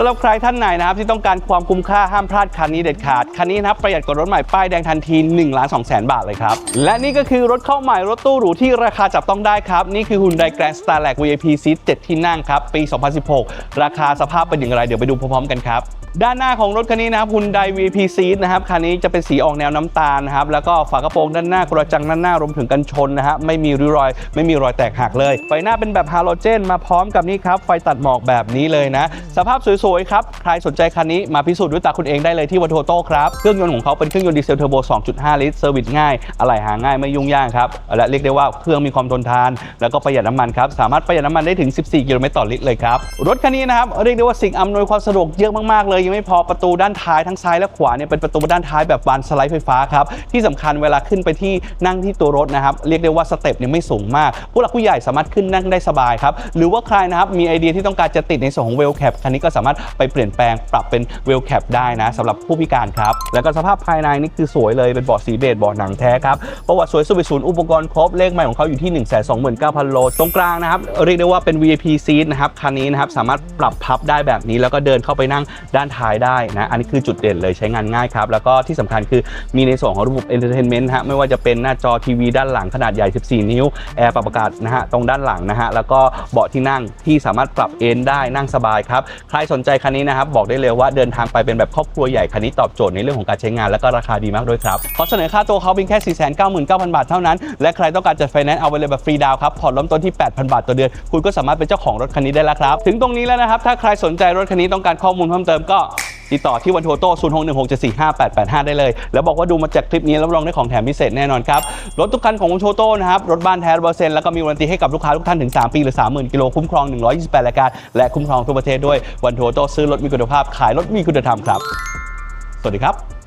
สำหรับใครท่านไหนนะครับที่ต้องการความคุ้มค่าห้ามพลาดคันนี้เด็ดขาด คันนี้นะครับประหยัดกว่ารถใหม่ป้ายแดงทันที1ล้าน2แสนบาทเลยครับ และนี่ก็คือรถเข้าใหม่รถตู้หรูที่ราคาจับต้องได้ครับ นี่คือ Hyundai Grand Starlet VIP Seat 7ที่นั่งครับ ปี 2016 ราคาสภาพเป็นอย่างไรเดี๋ยวไปดูพร้อมๆกันครับด้านหน้าของรถคันนี้นะครับ Hyundai VIP Seat นะครับคันนี้จะเป็นสีออกแนวน้ำตาลนะครับแล้วก็ฝากระโปรงด้านหน้ากระจังด้านหน้ารวมถึงกันชนนะฮะไม่มีริ้วรอย ไม่มีรอยแตกหักเลย ไฟหน้าเป็นแบบฮาโลเจน มาพร้อมกับนี่ครับไฟตัดหมอกแบบนี้เลยนะ สภาพสวยครับ ใครสนใจคันนี้มาพิสูจน์ด้วยตาคุณเองได้เลยที่วัตโตโต้ครับ เครื่องยนต์ของเขาเป็นเครื่องยนต์ดีเซลเทอร์โบ 2.5 ลิตร เซอร์วิสง่าย อะไหล่หาง่ายไม่ยุ่งยากครับ และเรียกได้ว่าเครื่องมีความทนทาน แล้วก็ประหยัดน้ำมันครับ สามารถประหยัดน้ำมันได้ถึง 14 กิโลเมตรต่อลิตรเลยครับ รถคันนี้นะครับ เรียกได้ว่าสิ่งอำนวยความสะดวกเยอะมากๆเลย ยังไม่พอประตูด้านท้ายทั้งซ้ายและขวาเนี่ยเป็นประตูด้านท้ายแบบบานสไลด์ไฟฟ้าครับ ที่สำคัญเวลาขึ้นไปที่นั่งที่ตัวรถนะครับ เรียกได้ว่าสเต็ปเนี่ยไม่สูงมาก ผู้หลักผู้ใหญ่สามารถขึ้นนั่งได้สบายครับ หรือว่าใครนะครับมีไอเดียที่ต้องการจะติดในส่วนของเวลแคปคันนี้ก็สามารถไปเปลี่ยนแปลงปรับเป็นเวลแคปได้นะสำหรับผู้พิการครับ แล้วก็สภาพภายในนี่คือสวยเลยเป็นเบาะสีเบจเบาะหนังแท้ครับประวัติสวยสุดไปศูนย์อุปกรณ์ครบเลขใหม่ของเขาอยู่ที่ 1 2 9 0 0 0 โลตรงกลางนะครับเรียกได้ว่าเป็น VIP seat นะครับคันนี้นะครับสามารถปรับพับได้แบบนี้ แล้วก็เดินเข้าไปนั่งด้านท้ายได้นะอันนี้คือจุดเด่นเลยใช้งานง่ายครับแล้วก็ที่สำคัญคือมีในส่วนของระบบ entertainment ฮะไม่ว่าจะเป็นหน้าจอทีวีด้านหลังขนาดใหญ่ 14 นิ้วแอร์ปรับอากาศนะฮะตรงด้านหลังนะฮะแล้วก็เบาะที่นั่งที่สามารถปรับเอนได้นั่งสบายครับใครสนใจคันนี้นะครับบอกได้เลยว่าเดินทางไปเป็นแบบครอบครัวใหญ่คันนี้ตอบโจทย์ในเรื่องของการใช้งานและก็ราคาดีมากด้วยครับขอเสนอค่าตัวเขาเพียงแค่ 499,000 บาทเท่านั้น และใครต้องการจัดไฟแนนซ์เอาไปเลยแบบฟรีดาวครับผ่อนล้มต้นที่ 8,000 บาทต่อเดือน คุณก็สามารถเป็นเจ้าของรถคันนี้ได้แล้วครับ ถึงตรงนี้แล้วนะครับถ้าใครสนใจรถคันนี้ต้องการข้อมูลเพิ่มเติมก็ ติดต่อที่วันโทโต้0 6 1 6 7 4 5 8 8 5 ได้เลย แล้วบอกว่าดูมาจากคลิปนี้แล้วรองได้ของแถมพิเศษแน่นอนครับ รถทุกคันของวันโทโต้นะครับ รถบ้านแท้เปอร์เซ็นต์แล้วก็มีวารันตีให้กับลูกค้าทุกท่านถึง 3 ปี หรือ 30,000 กิโลคุ้มครอง 128รายการ และคุ้มครองทั่วประเทศด้วยวันโทโต้ซื้อรถมีคุณภาพขายรถมีคุณธรรมครับ สวัสดีครับ